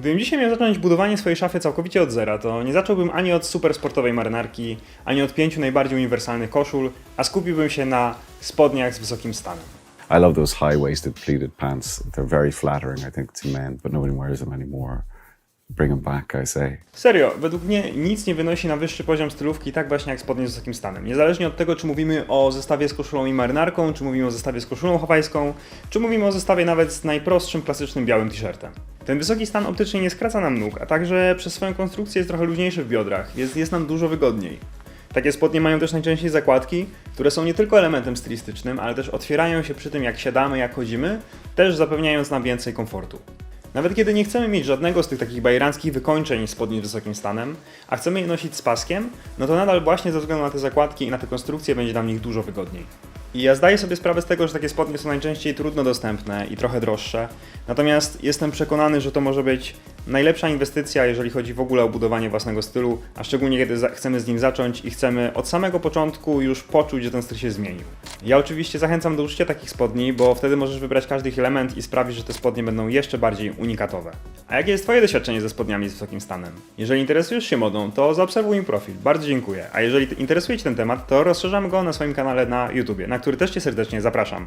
Gdybym dzisiaj miał zacząć budowanie swojej szafy całkowicie od zera, to nie zacząłbym ani od super sportowej marynarki, ani od pięciu najbardziej uniwersalnych koszul, a skupiłbym się na spodniach z wysokim stanem. I love those high-waisted pleated pants. They're very flattering, I think, to men, but nobody wears them anymore. Bring them back, I say. Serio, według mnie nic nie wynosi na wyższy poziom stylówki tak właśnie jak spodnie z wysokim stanem. Niezależnie od tego, czy mówimy o zestawie z koszulą i marynarką, czy mówimy o zestawie z koszulą hawajską, czy mówimy o zestawie nawet z najprostszym, klasycznym białym t-shirtem. Ten wysoki stan optycznie nie skraca nam nóg, a także przez swoją konstrukcję jest trochę luźniejszy w biodrach, jest, jest nam dużo wygodniej. Takie spodnie mają też najczęściej zakładki, które są nie tylko elementem stylistycznym, ale też otwierają się przy tym jak siadamy, jak chodzimy, też zapewniając nam więcej komfortu. Nawet kiedy nie chcemy mieć żadnego z tych takich bajeranckich wykończeń spodni z wysokim stanem, a chcemy je nosić z paskiem, no to nadal właśnie ze względu na te zakładki i na te konstrukcje będzie nam nich dużo wygodniej. I ja zdaję sobie sprawę z tego, że takie spodnie są najczęściej trudno dostępne i trochę droższe, natomiast jestem przekonany, że to może być najlepsza inwestycja, jeżeli chodzi w ogóle o budowanie własnego stylu, a szczególnie kiedy chcemy z nim zacząć i chcemy od samego początku już poczuć, że ten styl się zmienił. Ja oczywiście zachęcam do użycia takich spodni, bo wtedy możesz wybrać każdy ich element i sprawić, że te spodnie będą jeszcze bardziej unikatowe. A jakie jest Twoje doświadczenie ze spodniami z wysokim stanem? Jeżeli interesujesz się modą, to zaobserwuj mój profil, bardzo dziękuję. A jeżeli interesuje Cię ten temat, to rozszerzamy go na swoim kanale na YouTubie, na który też Cię serdecznie zapraszam.